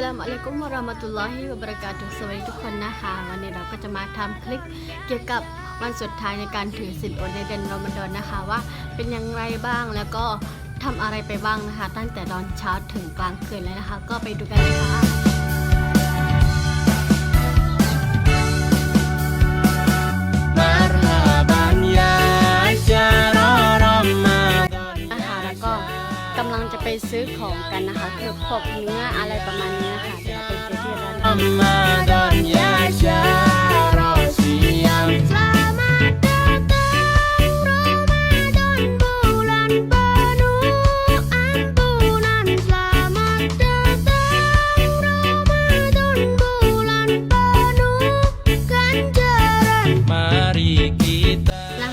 อะลัยกุมวะรามะตุลลอฮิวะบรักาตุสวัสดีทุกคนนะคะ วันนี้เราก็จะมาทำคลิปเกี่ยวกับวันสุดท้ายในการถือศีลอดในเดือนรอมฎอนนะคะว่าเป็นอย่างไรบ้างแล้วก็ทำอะไรไปบ้างนะคะ ตั้งแต่ตอนเช้าถึงกลางคืนเลยนะคะ ก็ไปดูกันเลยค่ะ ไปซื้อของกันนะคะคือพวกเนื้ออะไรประมาณนี้นะคะเดี๋ยวเราไปเจอที่ร้าน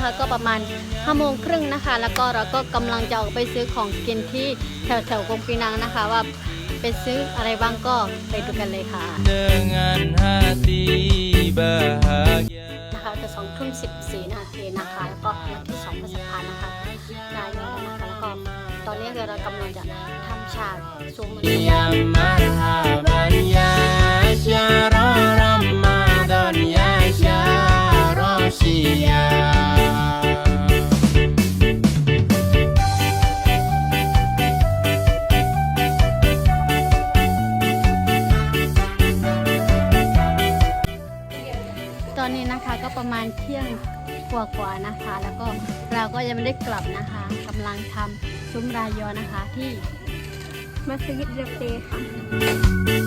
นะคะก็ประมาณ5โมงครึ่งนะคะ แล้วก็เราก็กำลังจะออกไปซื้อของกินที่แถวแถวๆกงปีนังนะคะ ว่าไปซื้ออะไรบ้างก็ไปดูกันเลยค่ะ dengan hati bahagia นะคะจะสองทุ่มสิบสี่นาทีนะคะ แล้วก็วันที่สองพฤษภานะคะนายกนะคะแล้วก็ตอนนี้คือเรากำลังจะทำฉากซูมมัน ประมาณเที่ยงกว่าๆนะคะ แล้วก็เราก็ยังไม่ได้กลับนะคะกำลังทำซุ้มรายยอนะคะที่มัสยิดเรเตค่ะ